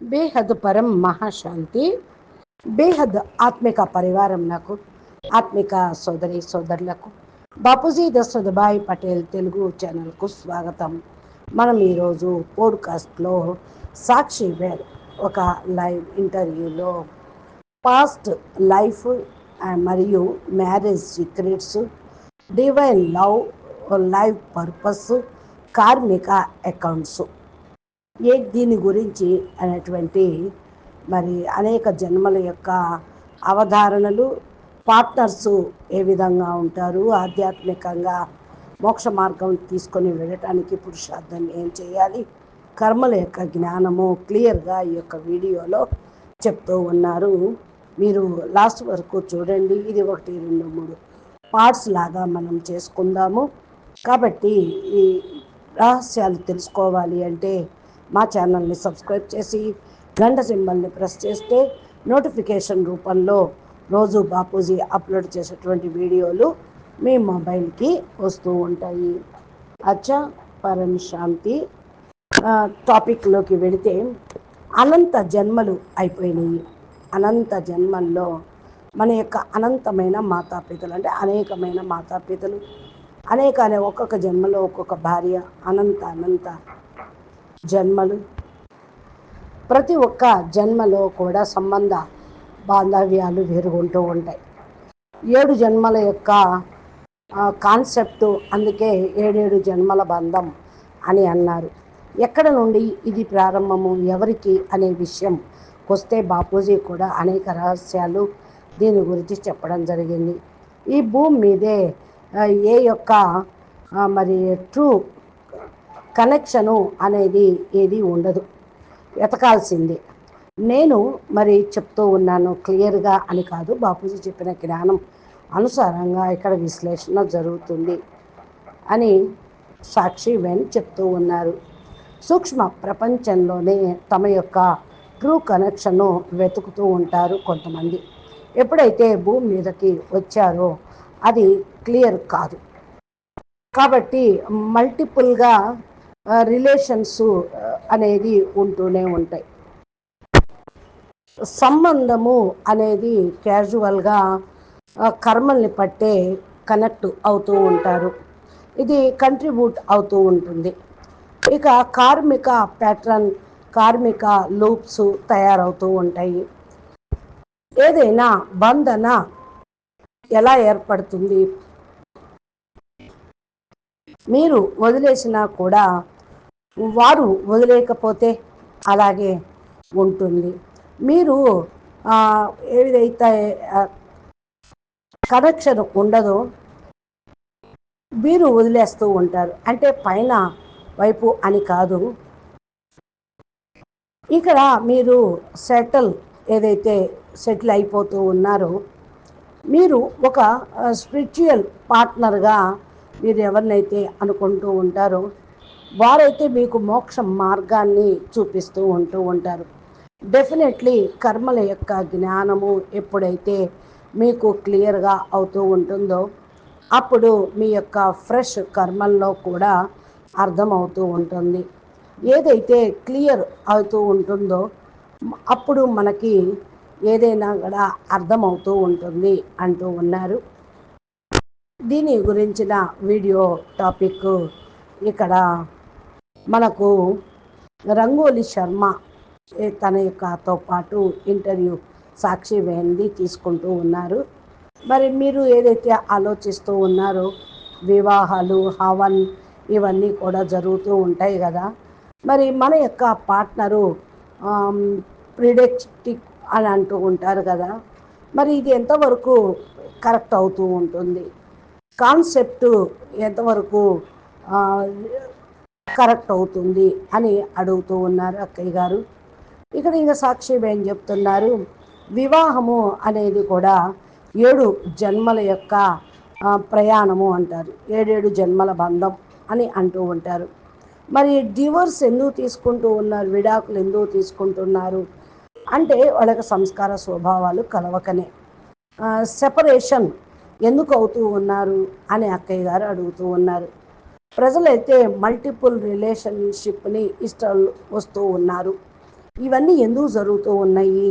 బేహద్ పరం మహాశాంతి బేహద్ ఆత్మిక పరివారం నాకు ఆత్మిక సోదరి సోదరులకు బాపూజీ దశరథభాయ్ పటేల్ తెలుగు ఛానల్కు స్వాగతం. మనం ఈరోజు పోడ్కాస్ట్లో సాక్షి వేర్ ఒక లైవ్ ఇంటర్వ్యూలో పాస్ట్ లైఫ్ మరియు marriage secrets divine love life purpose karmic accounts ఏ దీని గురించి అనేటువంటి మరి అనేక జన్మల యొక్క అవధారణలు పార్ట్నర్స్ ఏ విధంగా ఉంటారు ఆధ్యాత్మికంగా మోక్ష మార్గం తీసుకొని వెళ్ళటానికి పురుషార్థం ఏం చేయాలి కర్మల యొక్క జ్ఞానము క్లియర్గా ఈ యొక్క వీడియోలో చెప్తూ ఉన్నారు. మీరు లాస్ట్ వరకు చూడండి. ఇది ఒకటి రెండు మూడు పార్ట్స్ లాగా మనం చేసుకుందాము. కాబట్టి ఈ రహస్యాలు తెలుసుకోవాలి అంటే మా ఛానల్ని సబ్స్క్రైబ్ చేసి గంట సింబల్ని ప్రెస్ చేస్తే నోటిఫికేషన్ రూపంలో రోజు బాపూజీ అప్లోడ్ చేసేటువంటి వీడియోలు మీ మొబైల్కి వస్తూ ఉంటాయి. అచ్చా పరం శాంతి. టాపిక్లోకి వెళితే అనంత జన్మలు అయిపోయినాయి. అనంత జన్మల్లో మన యొక్క అనంతమైన మాతాపితలు అంటే అనేకమైన మాతాపితలు. అనేక అనే ఒక్కొక్క జన్మలో ఒక్కొక్క భార్య అనంత అనంత జన్మలు. ప్రతి ఒక్క జన్మలో కూడా సంబంధ బాంధవ్యాలు వేరుగుంటూ ఉంటాయి. ఏడు జన్మల యొక్క కాన్సెప్ట్ అందుకే ఏడేడు జన్మల బంధం అని అన్నారు. ఎక్కడ నుండి ఇది ప్రారంభము ఎవరికి అనే విషయం వస్తే బాపూజీ కూడా అనేక రహస్యాలు దీని గురించి చెప్పడం జరిగింది. ఈ భూమి మీదే ఏ యొక్క మరి ట్రూ కనెక్షను అనేది ఏది ఉండదు. వెతకాల్సింది. నేను మరి చెప్తూ ఉన్నాను క్లియర్గా అని కాదు. బాపూజీ చెప్పిన జ్ఞానం అనుసారంగా ఇక్కడ విశ్లేషణ జరుగుతుంది అని సాక్షి వెన్ చెప్తూ ఉన్నారు. సూక్ష్మ ప్రపంచంలోనే తమ యొక్క ట్రూ కనెక్షన్ను వెతుకుతూ ఉంటారు కొంతమంది. ఎప్పుడైతే భూమి మీదకి వచ్చారో అది క్లియర్ కాదు. కాబట్టి మల్టిపుల్గా రిలేషన్స్ అనేది ఉంటూనే ఉంటాయి. సంబంధము అనేది క్యాజువల్గా కర్మల్ని పట్టే కనెక్ట్ అవుతూ ఉంటారు. ఇది కంట్రిబ్యూట్ అవుతూ ఉంటుంది. ఇక కార్మిక ప్యాటర్న్ కార్మిక లూప్స్ తయారవుతూ ఉంటాయి. ఏదైనా బంధన ఎలా ఏర్పడుతుంది? మీరు వదిలేసినా కూడా వారు వదిలేకపోతే అలాగే ఉంటుంది. మీరు ఏదైతే కనెక్షన్ ఉండదో మీరు వదిలేస్తూ ఉంటారు. అంటే పైన వైపు అని కాదు. ఇక్కడ మీరు సెటిల్ ఏదైతే సెటిల్ అయిపోతూ ఉన్నారో మీరు ఒక స్పిరిచువల్ పార్ట్నర్గా మీరు ఎవరినైతే అనుకుంటూ ఉంటారో వారైతే మీకు మోక్ష మార్గాన్ని చూపిస్తూ ఉంటూ ఉంటారు. డెఫినెట్లీ కర్మల యొక్క జ్ఞానము ఎప్పుడైతే మీకు క్లియర్గా అవుతూ ఉంటుందో అప్పుడు మీ యొక్క ఫ్రెష్ కర్మల్లో కూడా అర్థమవుతూ ఉంటుంది. ఏదైతే క్లియర్ అవుతూ ఉంటుందో అప్పుడు మనకి ఏదైనా కూడా అర్థమవుతూ ఉంటుంది అంటూ ఉన్నారు. దీని గురించిన వీడియో టాపిక్ ఇక్కడ మనకు రంగోలి శర్మ తన యొక్కతో పాటు ఇంటర్వ్యూ సాక్షి వేంది తీసుకుంటూ ఉన్నారు. మరి మీరు ఏదైతే ఆలోచిస్తూ ఉన్నారో వివాహాలు హవన్ ఇవన్నీ కూడా జరుగుతూ ఉంటాయి కదా. మరి మన యొక్క పార్ట్నరు ప్రిడెక్టిక్ అని అంటూ ఉంటారు కదా. మరి ఇది ఎంతవరకు కరెక్ట్ అవుతూ ఉంటుంది? కాన్సెప్ట్ ఎంతవరకు కరెక్ట్ అవుతుంది అని అడుగుతూ ఉన్నారు అక్కయ్య గారు. ఇక్కడ ఇంకా సాక్షి ఏం చెప్తున్నారు? వివాహము అనేది కూడా ఏడు జన్మల యొక్క ప్రయాణము అంటారు. ఏడేడు జన్మల బంధం అని అంటూ ఉంటారు. మరి డివోర్స్ ఎందుకు తీసుకుంటూ ఉన్నారు? విడాకులు ఎందుకు తీసుకుంటున్నారు? అంటే వాళ్ళకి సంస్కార స్వభావాలు కలవకనే. సెపరేషన్ ఎందుకు అవుతూ ఉన్నారు అని అక్కయ్య గారు అడుగుతూ ఉన్నారు. ప్రజలైతే మల్టిపుల్ రిలేషన్షిప్ని ఇష్ట వస్తూ ఉన్నారు. ఇవన్నీ ఎందుకు జరుగుతూ ఉన్నాయి?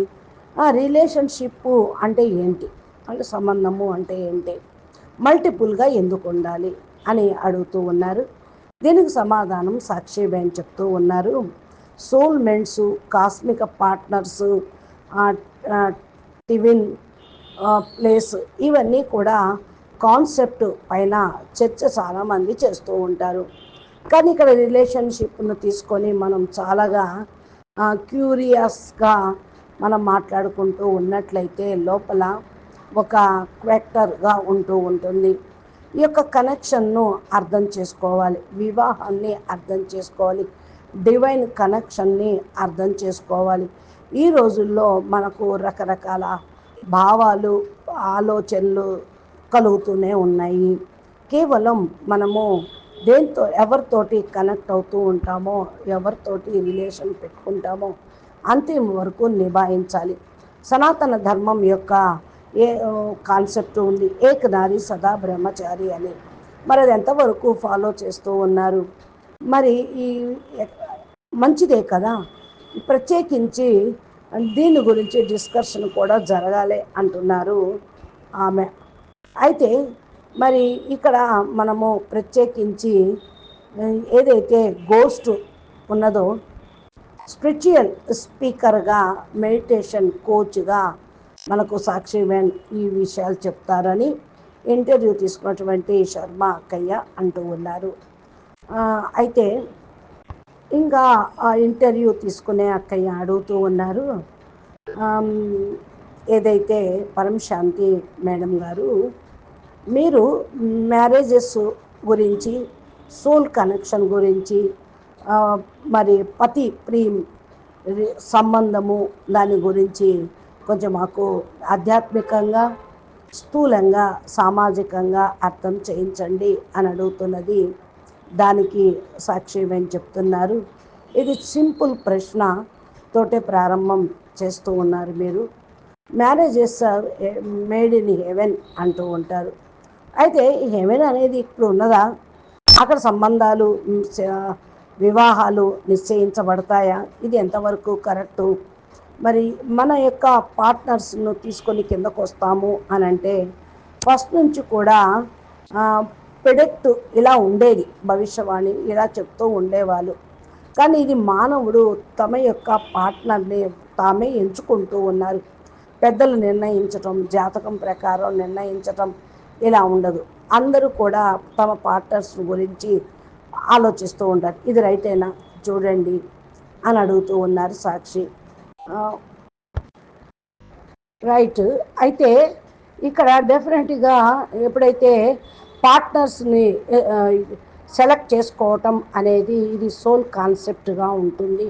రిలేషన్షిప్ అంటే ఏంటి? అంటే సంబంధము అంటే ఏంటి? మల్టిపుల్గా ఎందుకు ఉండాలి అని అడుగుతూ ఉన్నారు. దీనికి సమాధానం సాక్షి బేన్ చెప్తూ ఉన్నారు. సోల్మెంట్స్ కాస్మిక పార్ట్నర్స్ టివిన్ ప్లేస్ ఇవన్నీ కూడా కాన్సెప్ట్ పైన చర్చ చాలామంది చేస్తూ ఉంటారు. కానీ ఇక్కడ రిలేషన్షిప్ను తీసుకొని మనం చాలాగా క్యూరియస్గా మనం మాట్లాడుకుంటూ ఉన్నట్లయితే లోపల ఒక క్వెక్టర్గా ఉంటూ ఉంటుంది. ఈ యొక్క కనెక్షన్ను అర్థం చేసుకోవాలి. వివాహాన్ని అర్థం చేసుకోవాలి. డివైన్ కనెక్షన్ని అర్థం చేసుకోవాలి. ఈ రోజుల్లో మనకు రకరకాల భావాలు ఆలోచనలు కలుగుతూనే ఉన్నాయి. కేవలం మనము దేంతో ఎవరితోటి కనెక్ట్ అవుతూ ఉంటామో ఎవరితోటి రిలేషన్ పెట్టుకుంటామో అంతిమ వరకు నిభాయించాలి. సనాతన ధర్మం యొక్క ఏ కాన్సెప్ట్ ఉంది. ఏకనారి సదా బ్రహ్మచారి అని. మరి అది ఎంతవరకు ఫాలో చేస్తూ ఉన్నారు? మరి ఈ మంచిదే కదా? ప్రత్యేకించి దీని గురించి డిస్కషన్ కూడా జరగాలి అంటున్నారు ఆమె. అయితే మరి ఇక్కడ మనము ప్రత్యేకించి ఏదైతే గోస్ట్ ఉన్నదో స్పిరిచువల్ స్పీకర్గా మెడిటేషన్ కోచ్గా మనకు సాక్షి వేన్ ఈ విషయాలు చెప్తారని ఇంటర్వ్యూ తీసుకున్నటువంటి శర్మ అక్కయ్య అంటూ ఉన్నారు. అయితే ఇంకా ఆ ఇంటర్వ్యూ తీసుకునే అక్కయ్య అడుగుతూ ఉన్నారు. ఏదైతే పరమశాంతి మేడం గారు మీరు మ్యారేజెస్ గురించి సోల్ కనెక్షన్ గురించి మరి పతి ప్రీమ్ సంబంధము దాని గురించి కొంచెం మాకు ఆధ్యాత్మికంగా స్థూలంగా సామాజికంగా అర్థం చేయించండి అని అడుగుతున్నది. దానికి సాక్షి ఏం చెప్తున్నారు? ఇది సింపుల్ ప్రశ్న తోటే ప్రారంభం చేస్తూ ఉన్నారు మీరు. మ్యారేజెస్ మేడ్ ఇన్ హెవెన్ అంటూ ఉంటారు. అయితే ఈ హెవెన్ అనేది ఇప్పుడు ఉన్నదా? అక్కడ సంబంధాలు వివాహాలు నిశ్చయించబడతాయా? ఇది ఎంతవరకు కరెక్టు? మరి మన యొక్క పార్ట్నర్స్ను తీసుకొని కిందకు వస్తాము అని అంటే ఫస్ట్ నుంచి కూడా పెడెత్తు ఇలా ఉండేది. భవిష్యవాణి ఇలా చెప్తూ ఉండేవాళ్ళు. కానీ ఇది మానవుడు తమ యొక్క పార్ట్నర్ని తామే ఎంచుకుంటూ ఉన్నారు. పెద్దలు నిర్ణయించటం జాతకం ప్రకారం నిర్ణయించటం ఇలా ఉండదు. అందరూ కూడా తమ పార్ట్నర్స్ గురించి ఆలోచిస్తూ ఉంటారు. ఇది రైటేనా? చూడండి అని అడుగుతూ ఉన్నారు సాక్షి. రైట్. అయితే ఇక్కడ డెఫినెట్గా ఎప్పుడైతే పార్ట్నర్స్ని సెలెక్ట్ చేసుకోవటం అనేది ఇది సోల్ కాన్సెప్ట్గా ఉంటుంది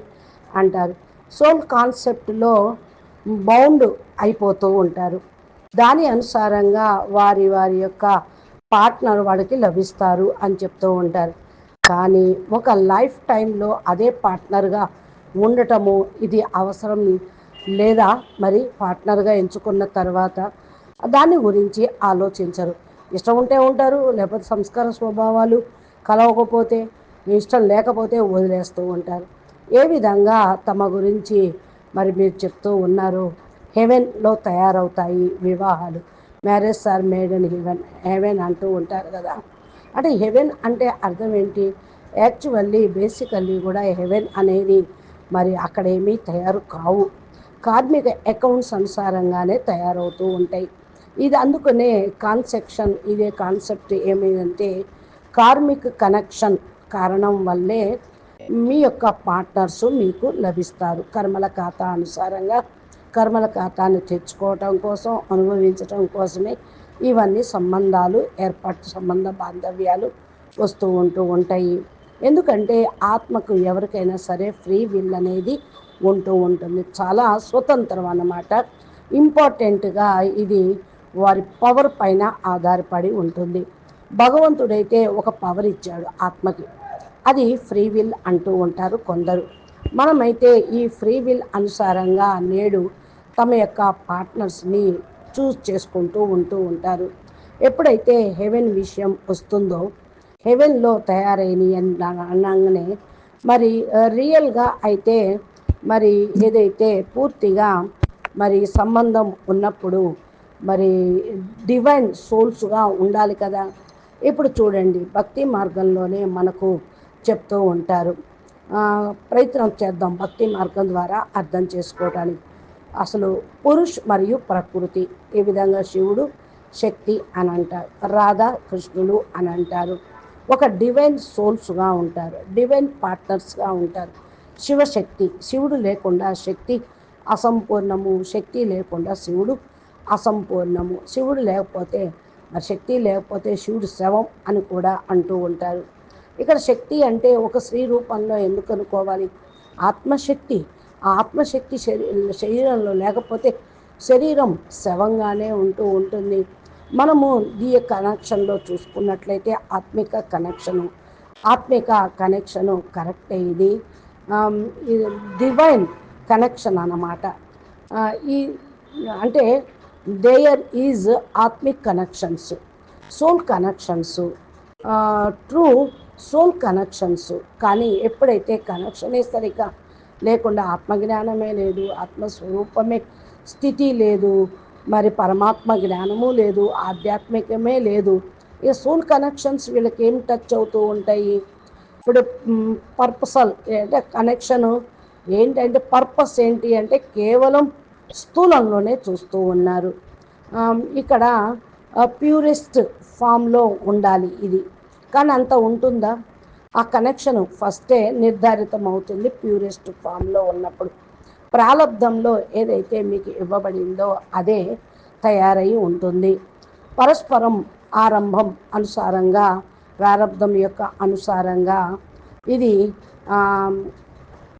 అంటారు. సోల్ కాన్సెప్ట్లో బౌండ్ అయిపోతూ ఉంటారు. దాని అనుసారంగా వారి వారి యొక్క పార్ట్నర్ వాడికి లభిస్తారు అని చెప్తూ ఉంటారు. కానీ ఒక లైఫ్ టైంలో అదే పార్ట్నర్గా ఉండటము ఇది అవసరం లేదా మరి పార్ట్నర్గా ఎంచుకున్న తర్వాత దాని గురించి ఆలోచించరు. ఇష్టం ఉంటే ఉంటారు లేకపోతే సంస్కార స్వభావాలు కలవకపోతే ఇష్టం లేకపోతే వదిలేస్తూ ఉంటారు. ఏ విధంగా తమ గురించి మరి మీరు చెప్తూ ఉన్నారు హెవెన్లో తయారవుతాయి వివాహాలు. Marriage are made and heaven heaven అంటూ ఉంటారు కదా. అంటే హెవెన్ అంటే అర్థం ఏంటి? యాక్చువల్లీ బేసికల్లీ కూడా హెవెన్ అనేది మరి అక్కడ ఏమీ తయారు కావు. కార్మిక అకౌంట్స్ అనుసారంగానే తయారవుతూ ఉంటాయి. ఇది అందుకనే కాన్సెప్షన్ ఇదే కాన్సెప్ట్ ఏమైందంటే కార్మిక్ కనెక్షన్ కారణం వల్లే మీ యొక్క పార్ట్నర్స్ మీకు లభిస్తారు. కర్మల ఖాతా అనుసారంగా కర్మల ఖాతాను తెచ్చుకోవటం కోసం అనుభవించటం కోసమే ఇవన్నీ సంబంధాలు ఏర్పాటు సంబంధ బాంధవ్యాలు వస్తూ ఉంటూ ఉంటాయి. ఎందుకంటే ఆత్మకు ఎవరికైనా సరే ఫ్రీ విల్ అనేది ఉంటూ ఉంటుంది. చాలా స్వతంత్రం అన్నమాట. ఇంపార్టెంట్గా ఇది వారి పవర్ పైన ఆధారపడి ఉంటుంది. భగవంతుడైతే ఒక పవర్ ఇచ్చాడు ఆత్మకి. అది ఫ్రీ విల్ అంటూ ఉంటారు కొందరు. మనమైతే ఈ ఫ్రీ విల్ అనుసారంగా నేడు తమ యొక్క పార్ట్నర్స్ని చూస్ చేసుకుంటూ ఉంటూ ఉంటారు. ఎప్పుడైతే హెవెన్ విషయం వస్తుందో హెవెన్లో తయారైన అనగానే మరి రియల్గా అయితే మరి ఏదైతే పూర్తిగా మరి సంబంధం ఉన్నప్పుడు మరి డివైన్ సోల్స్గా ఉండాలి కదా. ఇప్పుడు చూడండి భక్తి మార్గంలోనే మనకు చెప్తూ ఉంటారు. ప్రయత్నం చేద్దాం భక్తి మార్గం ద్వారా అర్థం చేసుకోవటానికి. అసలు పురుష్ మరియు ప్రకృతి ఈ విధంగా శివుడు శక్తి అని అంటారు రాధా కృష్ణులు అని అంటారు. ఒక డివైన్ సోల్స్గా ఉంటారు డివైన్ పార్ట్నర్స్గా ఉంటారు. శివశక్తి శివుడు లేకుండా శక్తి అసంపూర్ణము శక్తి లేకుండా శివుడు అసంపూర్ణము. శివుడు లేకపోతే మరి శక్తి లేకపోతే శివుడు శవం అని కూడా అంటూ ఉంటారు. ఇక్కడ శక్తి అంటే ఒక స్త్రీ రూపంలో ఎందుకు అనుకోవాలి? ఆత్మశక్తి ఆ ఆత్మశక్తి శరీ శరీరంలో లేకపోతే శరీరం శవంగానే ఉంటూ ఉంటుంది. మనము ఈ కనెక్షన్లో చూసుకున్నట్లయితే ఆత్మిక కనెక్షను ఆత్మిక కనెక్షను కరెక్ట్ ఇది. డివైన్ కనెక్షన్ అన్నమాట. ఈ అంటే there is ఆత్మిక్ connections soul connections true soul connections కానీ ఎప్పుడైతే కనెక్షనే సరిగా లేకుండా ఆత్మజ్ఞానమే లేదు ఆత్మస్వరూపమే స్థితి లేదు మరి పరమాత్మ జ్ఞానము లేదు ఆధ్యాత్మికమే లేదు ఇక సోల్ కనెక్షన్స్ వీళ్ళకి ఏం టచ్ అవుతూ ఉంటాయి? ఇప్పుడు పర్పసల్ అంటే కనెక్షను ఏంటంటే పర్పస్ ఏంటి అంటే కేవలం స్థూలంలోనే చూస్తూ ఉన్నారు. ఇక్కడ ప్యూరెస్ట్ ఫామ్లో ఉండాలి ఇది. కానీ అంత ఉంటుందా? ఆ కనెక్షన్ ఫస్టే నిర్ధారితం అవుతుంది ప్యూరెస్ట్ ఫామ్లో ఉన్నప్పుడు. ప్రారంధంలో ఏదైతే మీకు ఇవ్వబడిందో అదే తయారై ఉంటుంది. పరస్పరం ఆరంభం అనుసారంగా ప్రారంధం యొక్క అనుసారంగా ఇది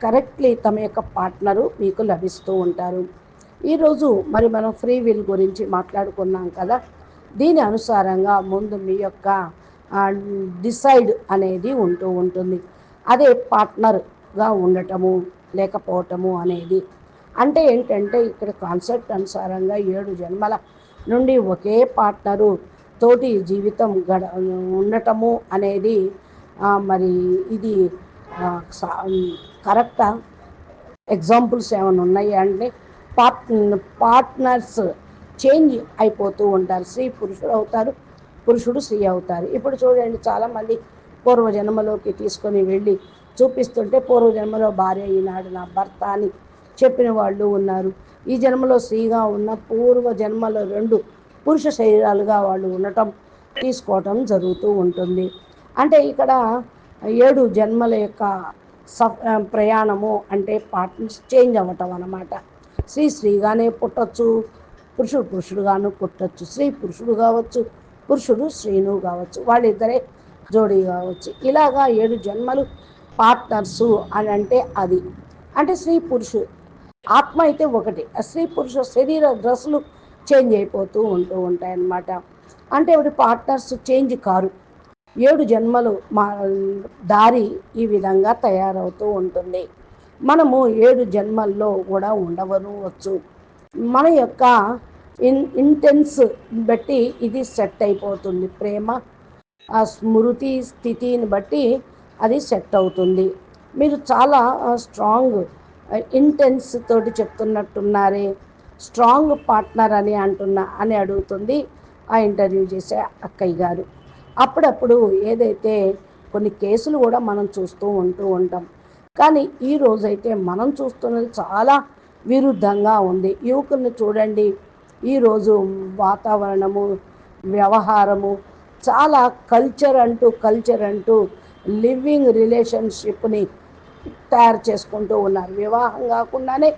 కరెక్ట్లీ తమ యొక్క పార్ట్నరు మీకు లభిస్తూ ఉంటారు. ఈరోజు మరి మనం ఫ్రీ విల్ గురించి మాట్లాడుకున్నాం కదా. దీని అనుసారంగా ముందు మీ యొక్క డిసైడ్ అనేది ఉంటూ ఉంటుంది. అదే పార్ట్నర్గా ఉండటము లేకపోవటము అనేది. అంటే ఏంటంటే ఇక్కడ కాన్సెప్ట్ అనుసారంగా ఏడు జన్మల నుండి ఒకే పార్ట్నరు తోటి జీవితం గడ ఉండటము అనేది మరి ఇది సా- కరెక్టా? ఎగ్జాంపుల్స్ ఏమైనా ఉన్నాయా అండి? పార్ట్ పార్ట్నర్స్ చేంజ్ అయిపోతూ ఉంటారు. స్త్రీ పురుషుడు అవుతారు పురుషుడు స్త్రీ అవుతారు. ఇప్పుడు చూడండి చాలామంది పూర్వజన్మలోకి తీసుకొని వెళ్ళి చూపిస్తుంటే పూర్వజన్మలో భార్య ఈనాడు నా భర్త అని చెప్పిన వాళ్ళు ఉన్నారు. ఈ జన్మలో స్త్రీగా ఉన్న పూర్వ జన్మలో రెండు పురుష శరీరాలుగా వాళ్ళు ఉండటం తీసుకోవటం జరుగుతూ ఉంటుంది. అంటే ఇక్కడ ఏడు జన్మల యొక్క సఫ్ ప్రయాణము అంటే పార్ట్నర్స్ చేంజ్ అవ్వటం అన్నమాట. స్త్రీ స్త్రీగానే పుట్టచ్చు. పురుషుడు పురుషుడుగాను పుట్టచ్చు. స్త్రీ పురుషుడు కావచ్చు పురుషుడు స్త్రీను కావచ్చు వాళ్ళిద్దరే జోడీ కావచ్చు. ఇలాగా ఏడు జన్మలు పార్ట్నర్సు అని అంటే అది. అంటే స్త్రీ పురుషుడు ఆత్మ అయితే ఒకటి. స్త్రీ పురుష శరీర డ్రెస్సులు చేంజ్ అయిపోతూ ఉంటూ ఉంటాయి అన్నమాట అంటే ఇప్పుడు పార్ట్నర్స్ చేంజ్ కారు. ఏడు జన్మలు మా దారి ఈ విధంగా తయారవుతూ ఉంటుంది. మనము ఏడు జన్మల్లో కూడా ఉండవనవచ్చు మన యొక్క ఇన్ ఇంటెన్స్ బట్టి ఇది సెట్ అయిపోతుంది. ప్రేమ ఆ స్మృతి స్థితిని బట్టి అది సెట్ అవుతుంది. మీరు చాలా స్ట్రాంగ్ ఇంటెన్స్ తోటి చెప్తున్నట్టున్నారే. స్ట్రాంగ్ పార్ట్నర్ అని అంటున్నా అని అడుగుతుంది ఆ ఇంటర్వ్యూ చేసే అక్కయ్య గారు. అప్పుడప్పుడు ఏదైతే కొన్ని కేసులు కూడా మనం చూస్తూ ఉంటూ ఉంటాం. కానీ ఈ రోజైతే మనం చూస్తున్నది చాలా విరుద్ధంగా ఉంది. యువకుల్ని చూడండి. ఈరోజు వాతావరణము వ్యవహారము చాలా కల్చర్ అంటూ కల్చర్ అంటూ లివింగ్ రిలేషన్షిప్ని తయారు చేసుకుంటూ ఉన్నారు. వివాహం కాకుండానే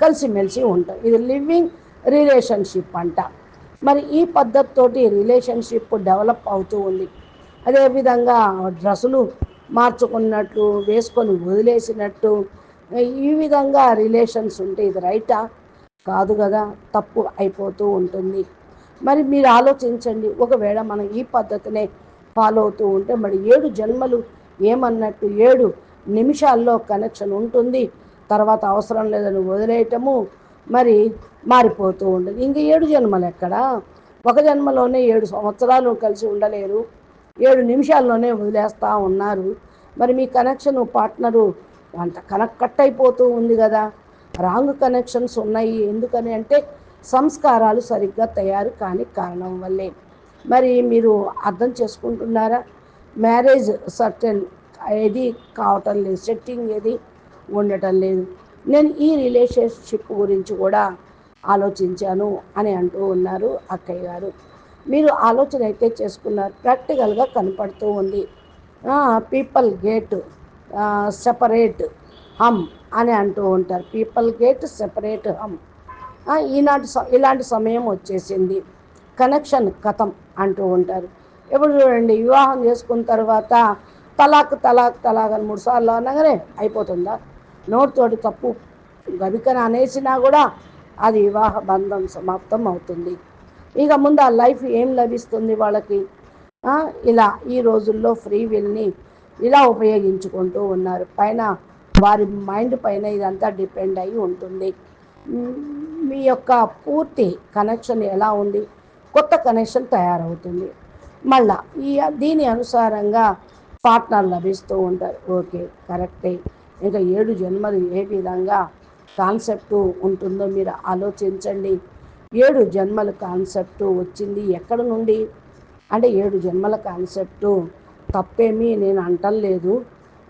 కలిసిమెలిసి ఉంటారు. ఇది లివింగ్ రిలేషన్షిప్ అంట. మరి ఈ పద్ధతితోటి రిలేషన్షిప్ డెవలప్ అవుతూ ఉంది. అదేవిధంగా డ్రెస్సులు మార్చుకున్నట్లు వేసుకొని వదిలేసినట్టు ఈ విధంగా రిలేషన్స్ ఉంటే ఇది రైటా? కాదు కదా తప్పు అయిపోతూ ఉంటుంది. మరి మీరు ఆలోచించండి. ఒకవేళ మనం ఈ పద్ధతినే ఫాలో అవుతూ ఉంటే మరి ఏడు జన్మలు ఏమన్నట్టు ఏడు నిమిషాల్లో కనెక్షన్ ఉంటుంది. తర్వాత అవసరం లేదని వదిలేయటము మరి మారిపోతూ ఉంటుంది. ఇంక ఏడు జన్మలు ఎక్కడా? ఒక జన్మలోనే ఏడు సంవత్సరాలు కలిసి ఉండలేరు. ఏడు నిమిషాల్లోనే వదిలేస్తూ ఉన్నారు. మరి మీ కనెక్షన్ పార్ట్నరు అంత కనెక్ట్ కట్ అయిపోతూ ఉంది కదా. రాంగ్ కనెక్షన్స్ ఉన్నాయి. ఎందుకని అంటే సంస్కారాలు సరిగ్గా తయారు కాని కారణం వల్లే. మరి మీరు అర్థం చేసుకుంటున్నారా? మ్యారేజ్ సర్టెన్ ఏది? కావటం లేదు. సెట్టింగ్ ఏది? ఉండటం లేదు. నేను ఈ రిలేషన్షిప్ గురించి కూడా ఆలోచించాను అని అంటూ ఉన్నారు అక్కయ్య గారు. మీరు ఆలోచన అయితే చేసుకున్నారు. ప్రాక్టికల్గా కనపడుతూ ఉంది. పీపల్ గేట్ సెపరేట్ హమ్ అని అంటూ ఉంటారు. People get separate hmm. ఈనాటి ఇలాంటి సమయం వచ్చేసింది. కనెక్షన్ కథం అంటూ ఉంటారు. ఎప్పుడు చూడండి వివాహం చేసుకున్న తర్వాత తలాక్ తలాక్ తలాక్ అని మూడు సార్లు అనగానే అయిపోతుందా? నోటితోటి తప్పు. గవికన అనేసినా కూడా అది వివాహ బంధం సమాప్తం అవుతుంది. ఇక ముందు ఆ లైఫ్ ఏం లభిస్తుంది వాళ్ళకి? ఇలా ఈ రోజుల్లో ఫ్రీ విల్ని ఇలా ఉపయోగించుకుంటూ ఉన్నారు. పైన వారి మైండ్ పైన ఇదంతా డిపెండ్ అయి ఉంటుంది. మీ యొక్క పూర్తి కనెక్షన్ ఎలా ఉంది? కొత్త కనెక్షన్ తయారవుతుంది. మళ్ళా ఈ దీని అనుసారంగా పార్ట్నర్ లభిస్తూ ఉంటారు. ఓకే కరెక్టే. ఇంకా ఏడు జన్మలు ఏ విధంగా కాన్సెప్టు ఉంటుందో మీరు ఆలోచించండి. ఏడు జన్మల కాన్సెప్టు వచ్చింది. ఎక్కడ నుండి? అంటే ఏడు జన్మల కాన్సెప్టు తప్పేమీ నేను అంటలేదు.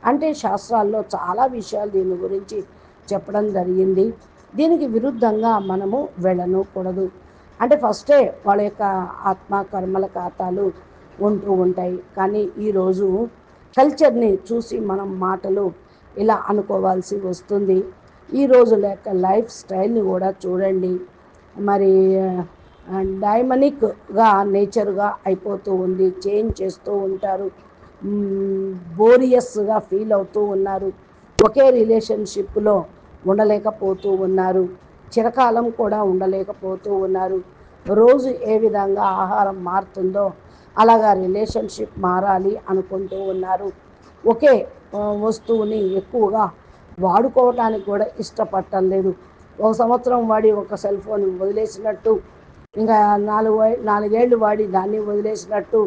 అంటే శాస్త్రాల్లో చాలా విషయాలు దీని గురించి చెప్పడం జరిగింది. దీనికి విరుద్ధంగా మనము వెళ్ళనకూడదు. అంటే ఫస్టే వాళ్ళ యొక్క ఆత్మ కర్మల ఖాతాలు ఉంటూ ఉంటాయి. కానీ ఈరోజు కల్చర్ని చూసి మనం మాటలు ఇలా అనుకోవాల్సి వస్తుంది. ఈరోజు యొక్క లైఫ్ స్టైల్ని కూడా చూడండి. మరి డైమనిక్గా నేచర్గా అయిపోతూ ఉంది చేంజ్ చేస్తూ ఉంటారు. బోరియస్గా ఫీల్ అవుతూ ఉన్నారు. ఒకే రిలేషన్షిప్లో ఉండలేకపోతూ ఉన్నారు. చిరకాలం కూడా ఉండలేకపోతూ ఉన్నారు. రోజు ఏ విధంగా ఆహారం మారుతుందో అలాగా రిలేషన్షిప్ మారాలి అనుకుంటూ ఉన్నారు. ఒకే వస్తువుని ఎక్కువగా వాడుకోవటానికి కూడా ఇష్టపడటం లేదు. ఒక సంవత్సరం వాడి ఒక సెల్ ఫోన్ వదిలేసినట్టు ఇంకా నాలుగు నాలుగేళ్ళు వాడి దాన్ని వదిలేసినట్టు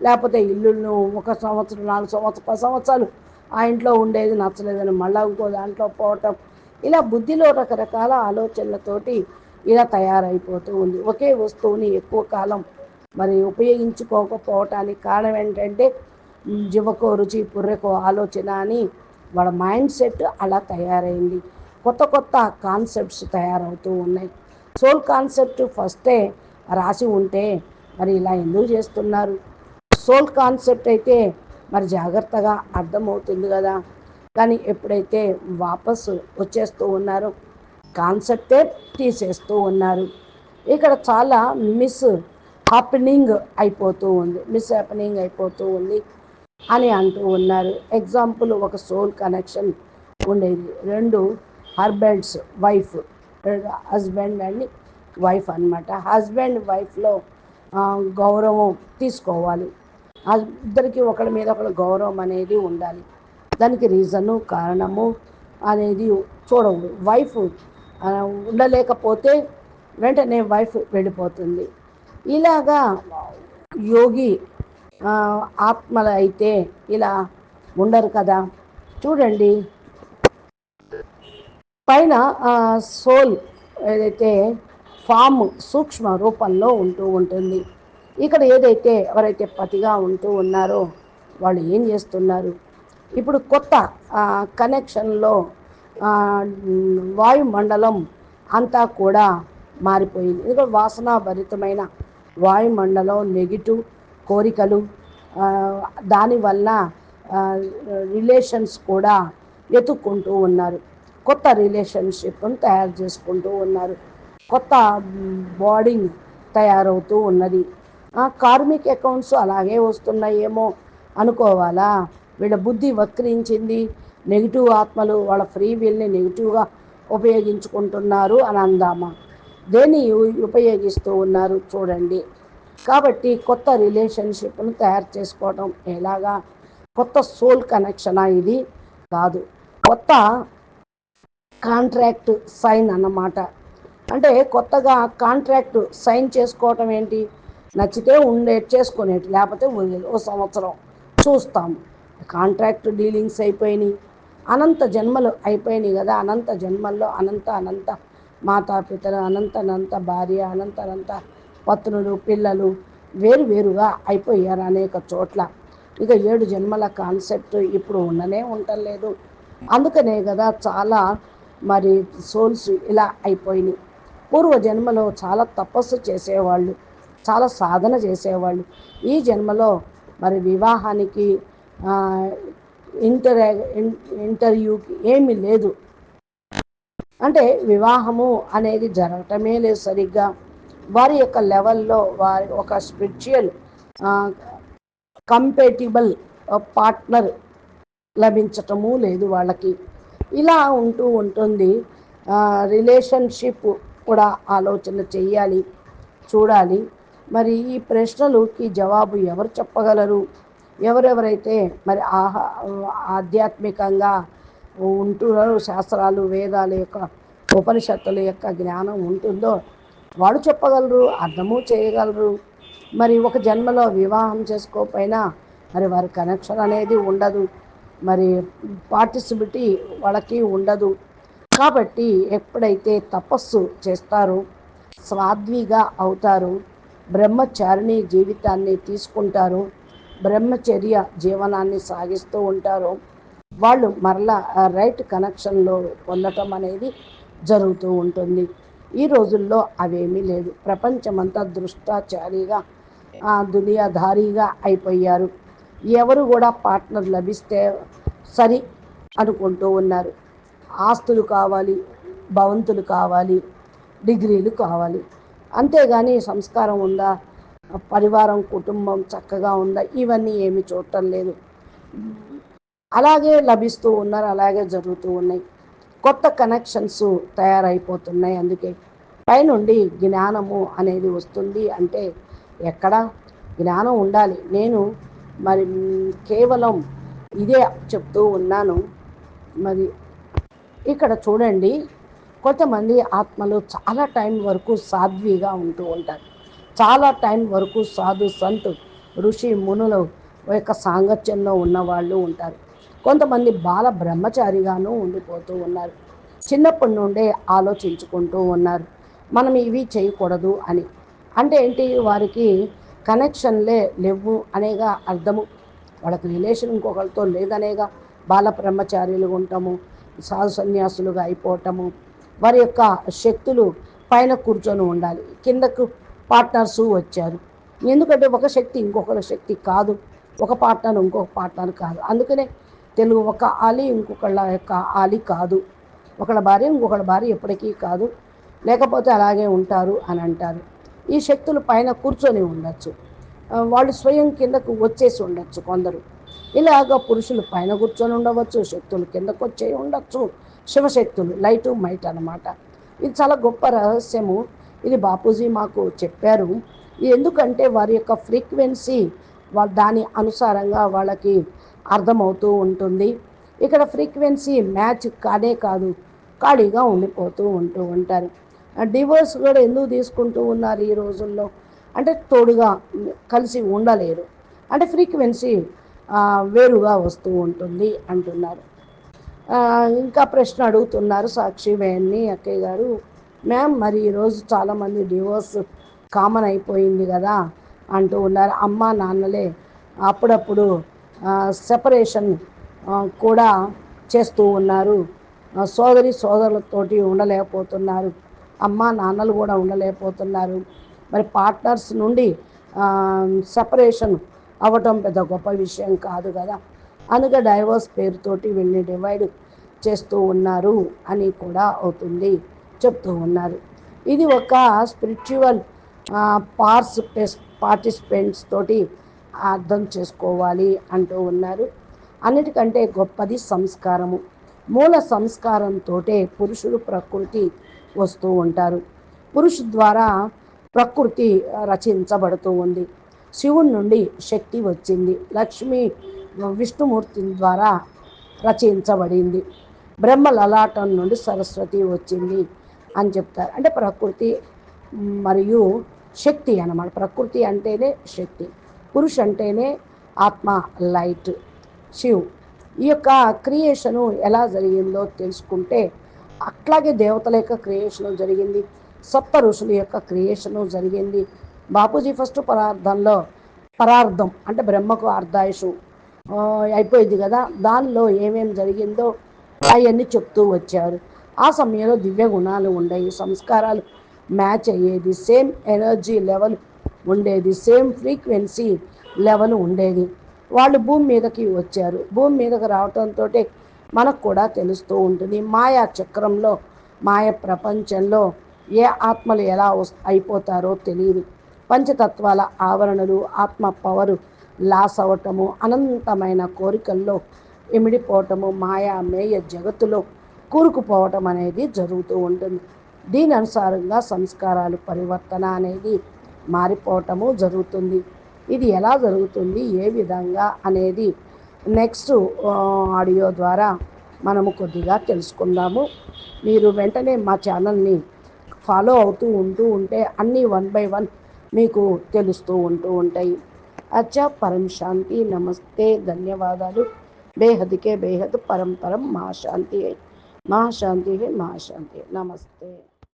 లేకపోతే ఇల్లును ఒక సంవత్సరం నాలుగు సంవత్సరం పది సంవత్సరాలు ఆ ఇంట్లో ఉండేది నచ్చలేదని మళ్ళా ఇంకో దాంట్లో పోవటం. ఇలా బుద్ధిలో రకరకాల ఆలోచనలతోటి ఇలా తయారైపోతూ ఉంది. ఒకే వస్తువుని ఎక్కువ కాలం మరి ఉపయోగించుకోకపోవటానికి కారణం ఏంటంటే జివకో రుచి పుర్రెకో ఆలోచన అని వాళ్ళ మైండ్ సెట్ అలా తయారైంది. కొత్త కొత్త కాన్సెప్ట్స్ తయారవుతూ ఉన్నాయి. సోల్ కాన్సెప్ట్ ఫస్టే రాసి ఉంటే మరి ఇలా ఎందుకు చేస్తున్నారు? సోల్ కాన్సెప్ట్ అయితే మరి జాగ్రత్తగా అర్థమవుతుంది కదా. కానీ ఎప్పుడైతే వాపసు వచ్చేస్తూ ఉన్నారో కాన్సెప్టే తీసేస్తూ ఉన్నారు. ఇక్కడ చాలా మిస్ హ్యాపెనింగ్ అయిపోతూ ఉంది మిస్ హ్యాపెనింగ్ అయిపోతూ ఉంది అని అంటూ ఉన్నారు. ఎగ్జాంపుల్ ఒక సోల్ కనెక్షన్ ఉండేది. రెండు husbands wife husband and wife అనమాట హస్బెండ్ వైఫ్లో గౌరవం తీసుకోవాలి. ఇద్దరికి ఒకరి మీద ఒకరి గౌరవం అనేది ఉండాలి. దానికి రీజను కారణము అనేది చూడవు వైఫ్ ఉండలేకపోతే వెంటనే వైఫ్ వెళ్ళిపోతుంది. ఇలాగా యోగి ఆత్మలు అయితే ఇలా ఉండరు కదా. చూడండి. పైన సోల్ ఏదైతే ఫామ్ సూక్ష్మ రూపంలో ఉంటూ ఉంటుంది. ఇక్కడ ఏదైతే ఎవరైతే పతిగా ఉంటూ ఉన్నారో వాళ్ళు ఏం చేస్తున్నారు? ఇప్పుడు కొత్త కనెక్షన్లో వాయుమండలం అంతా కూడా మారిపోయింది. ఎందుకంటే వాసనాభరితమైన వాయుమండలం నెగిటివ్ కోరికలు దానివల్ల రిలేషన్స్ కూడా వెతుక్కుంటూ ఉన్నారు. కొత్త రిలేషన్షిప్ను తయారు చేసుకుంటూ ఉన్నారు. కొత్త బాడీ తయారవుతూ ఉన్నది. కార్మిక్ అకౌంట్స్ అలాగే వస్తున్నాయేమో అనుకోవాలా? వీళ్ళ బుద్ధి వక్రించింది. నెగిటివ్ ఆత్మలు వాళ్ళ ఫ్రీ విల్ని నెగిటివ్గా ఉపయోగించుకుంటున్నారు అని అందామా? దేన్ని ఉపయోగిస్తూ ఉన్నారు చూడండి. కాబట్టి కొత్త రిలేషన్షిప్ను తయారు చేసుకోవడం ఎలాగా? కొత్త సోల్ కనెక్షనా ఇది? కాదు. కొత్త కాంట్రాక్ట్ సైన్ అన్నమాట. అంటే కొత్తగా కాంట్రాక్ట్ సైన్ చేసుకోవటం ఏంటి? నచ్చితే ఉండే చేసుకునేటి లేకపోతే ఓ సంవత్సరం చూస్తాం. కాంట్రాక్ట్ డీలింగ్స్ అయిపోయినాయి. అనంత జన్మలు అయిపోయినాయి కదా అనంత జన్మల్లో అనంత అనంత మాతాపితలు అనంత అనంత భార్య అనంత అనంత పత్నులు పిల్లలు వేరు వేరుగా అయిపోయారు అనేక చోట్ల. ఇక ఏడు జన్మల కాన్సెప్ట్ ఇప్పుడు ఉండనే ఉండలేదు అందుకనే కదా చాలా మరి సోల్స్ ఇలా అయిపోయినాయి. పూర్వ జన్మలో చాలా తపస్సు చేసేవాళ్ళు చాలా సాధన చేసేవాళ్ళు. ఈ జన్మలో మరి వివాహానికి ఇంటర్ ఇన్- ఇంటర్వ్యూకి ఏమీ లేదు. అంటే వివాహము అనేది జరగటమే లేదు సరిగ్గా. వారి యొక్క లెవెల్లో వారి ఒక స్పిరిచువల్ కంపేటిబుల్ పార్ట్నర్ లభించటము లేదు వాళ్ళకి. ఇలా ఉంటూ ఉంటుంది. రిలేషన్షిప్ కూడా ఆలోచన చెయ్యాలి చూడాలి. మరి ఈ ప్రశ్నలుకి జవాబు ఎవరు చెప్పగలరు? ఎవరెవరైతే మరి ఆహా ఆధ్యాత్మికంగా ఉంటున్నారో శాస్త్రాలు వేదాల యొక్క ఉపనిషత్తుల యొక్క జ్ఞానం ఉంటుందో వాళ్ళు చెప్పగలరు అర్థము చేయగలరు. మరి ఒక జన్మలో వివాహం చేసుకోకపోయినా మరి వారి కనెక్షన్ అనేది ఉండదు. మరి పార్టిసిపిటీ వాళ్ళకి ఉండదు. కాబట్టి ఎప్పుడైతే తపస్సు చేస్తారో స్వాద్విగా అవుతారు బ్రహ్మచారిణి జీవితాన్ని తీసుకుంటారు బ్రహ్మచర్య జీవనాన్ని సాగిస్తూ ఉంటారు వాళ్ళు మరలా రైట్ కనెక్షన్లో పొందటం అనేది జరుగుతూ ఉంటుంది. ఈ రోజుల్లో అవేమీ లేదు. ప్రపంచమంతా దృష్టాచారిగా దునియాధారీగా అయిపోయారు. ఎవరు కూడా పార్ట్నర్ లభిస్తే సరి అనుకుంటూ ఉన్నారు. ఆస్తులు కావాలి భవంతులు కావాలి డిగ్రీలు కావాలి. అంతేగాని సంస్కారం ఉందా? పరివారం కుటుంబం చక్కగా ఉందా? ఇవన్నీ ఏమి చూడటం లేదు. అలాగే లభిస్తూ ఉన్నారు అలాగే జరుగుతూ ఉన్నాయి. కొత్త కనెక్షన్స్ తయారైపోతున్నాయి అందుకే. పైనుండి జ్ఞానము అనేది వస్తుంది అంటే ఎక్కడ? జ్ఞానం ఉండాలి. నేను మరి కేవలం ఇదే చెప్తూ ఉన్నాను. మరి ఇక్కడ చూడండి కొంతమంది ఆత్మలు చాలా టైం వరకు సాధ్విగా ఉంటూ ఉంటారు. చాలా టైం వరకు సాధు సంతు ఋషి మునుల యొక్క సాంగత్యంలో ఉన్న వాళ్ళు ఉంటారు. కొంతమంది బాల బ్రహ్మచారిగాను ఉండిపోతూ ఉన్నారు. చిన్నప్పటి నుండే ఆలోచించుకుంటూ ఉన్నారు. మనం ఇవి చేయకూడదు అని. అంటే ఏంటి? వారికి కనెక్షన్లే లేవు అనేగా అర్థము. వాళ్ళకి రిలేషన్ ఇంకొకరితో లేదనేగా బాల బ్రహ్మచారులు ఉండటము సాధు సన్యాసులుగా అయిపోవటము వారి యొక్క శక్తులు పైన కూర్చొని ఉండాలి. కిందకు పార్ట్నర్స్ వచ్చారు. ఎందుకంటే ఒక శక్తి ఇంకొకరి శక్తి కాదు. ఒక పార్ట్నర్ ఇంకొక పార్ట్నర్ కాదు. అందుకనే తెలుగు ఒక ఆలి ఇంకొకళ్ళ యొక్క ఆలి కాదు. ఒకళ్ళ భార్య ఇంకొకళ్ళ భార్య ఎప్పటికీ కాదు. లేకపోతే అలాగే ఉంటారు అని అంటారు. ఈ శక్తులు పైన కూర్చొని ఉండొచ్చు. వాళ్ళు స్వయం కిందకు వచ్చేసి ఉండొచ్చు కొందరు. ఇలాగ పురుషులు పైన కూర్చొని ఉండవచ్చు శక్తులు కిందకు వచ్చే ఉండొచ్చు. శివశక్తులు లైటు మైట్ అన్నమాట. ఇది చాలా గొప్ప రహస్యము. ఇది బాపూజీ మాకు చెప్పారు. ఎందుకంటే వారి యొక్క ఫ్రీక్వెన్సీ వాళ్ళ దాని అనుసారంగా వాళ్ళకి అర్థమవుతూ ఉంటుంది. ఇక్కడ ఫ్రీక్వెన్సీ మ్యాచ్ కానే కాదు ఖాళీగా ఉండిపోతూ ఉంటూ ఉంటారు. డివోర్స్ కూడా ఎందుకు తీసుకుంటూ ఉన్నారు ఈ రోజుల్లో? అంటే తోడుగా కలిసి ఉండలేరు. అంటే ఫ్రీక్వెన్సీ వేరుగా వస్తూ ఉంటుంది అంటున్నారు. ఇంకా ప్రశ్న అడుగుతున్నారు సాక్షి వేణి అక్కయ్య గారు. మ్యామ్ మరి ఈరోజు చాలామంది డివోర్స్ కామన్ అయిపోయింది కదా? అంటూ ఉన్నారు. అమ్మ నాన్నలే అప్పుడప్పుడు సెపరేషన్ కూడా చేస్తూ ఉన్నారు. సోదరి సోదరులతోటి ఉండలేకపోతున్నారు. అమ్మ నాన్నలు కూడా ఉండలేకపోతున్నారు. మరి పార్ట్నర్స్ నుండి సపరేషన్ అవ్వటం పెద్ద గొప్ప విషయం కాదు కదా. అందుకే డైవర్స్ పేరుతోటి వెళ్ళి డివైడ్ చేస్తూ ఉన్నారు అని కూడా అవుతుంది చెప్తూ ఉన్నారు. ఇది ఒక స్పిరిచువల్ పార్స్ పార్టిసిపెంట్స్ తోటి అర్థం చేసుకోవాలి అంటూ ఉన్నారు. అన్నిటికంటే గొప్పది సంస్కారము. మూల సంస్కారంతో పురుషుడు ప్రకృతి వస్తూ ఉంటారు. పురుషు ద్వారా ప్రకృతి రచించబడుతూ ఉంది. శివుడి నుండి శక్తి వచ్చింది. లక్ష్మి విష్ణుమూర్తి ద్వారా రచించబడింది. బ్రహ్మ లలాటం నుండి సరస్వతి వచ్చింది అని చెప్తారు. అంటే ప్రకృతి మరియు శక్తి అన్నమాట. ప్రకృతి అంటేనే శక్తి. పురుష్ అంటేనే ఆత్మ లైట్ శివ్. ఈ యొక్క క్రియేషను ఎలా జరిగిందో తెలుసుకుంటే అట్లాగే దేవతల యొక్క క్రియేషను జరిగింది సప్త ఋషుల యొక్క క్రియేషను జరిగింది. బాపూజీ ఫస్ట్ పరార్థంలో పరార్థం అంటే బ్రహ్మకు అర్ధాయుషు అయిపోయింది కదా. దానిలో ఏమేమి జరిగిందో అవన్నీ చెప్తూ వచ్చారు. ఆ సమయంలో దివ్య గుణాలు ఉండేవి సంస్కారాలు మ్యాచ్ అయ్యేది సేమ్ ఎనర్జీ లెవెల్ ఉండేది సేమ్ ఫ్రీక్వెన్సీ లెవెల్ ఉండేది. వాళ్ళు భూమి మీదకి వచ్చారు. భూమి మీదకి రావటంతో మనకు కూడా తెలుస్తూ ఉంటుంది. మాయా చక్రంలో మాయ ప్రపంచంలో ఏ ఆత్మలు ఎలా అయిపోతారో తెలియదు పంచతత్వాల ఆవరణలు ఆత్మ పవరు లాస్ అవ్వటము అనంతమైన కోరికల్లో ఇమిడిపోవటము మాయా మేయ జగత్తులో కూరుకుపోవటం అనేది జరుగుతూ ఉంటుంది. దీని అనుసారంగా సంస్కారాలు పరివర్తన అనేది మారిపోవటము జరుగుతుంది. ఇది ఎలా జరుగుతుంది? ఏ విధంగా? అనేది నెక్స్ట్ ఆడియో ద్వారా మనము కొద్దిగా తెలుసుకుందాము. మీరు వెంటనే మా ఛానల్ని ఫాలో అవుతూ ఉంటూ ఉంటే అన్నీ వన్ బై వన్ మీకు తెలుస్తూ ఉంటూ ఉంటాయి. అచ్చా పరం శాంతి నమస్తే ధన్యవాదాలు. బేహద్కే బేహద్ పరం పరం మహాశాంతి మహాశాంతి మహాశాంతి నమస్తే.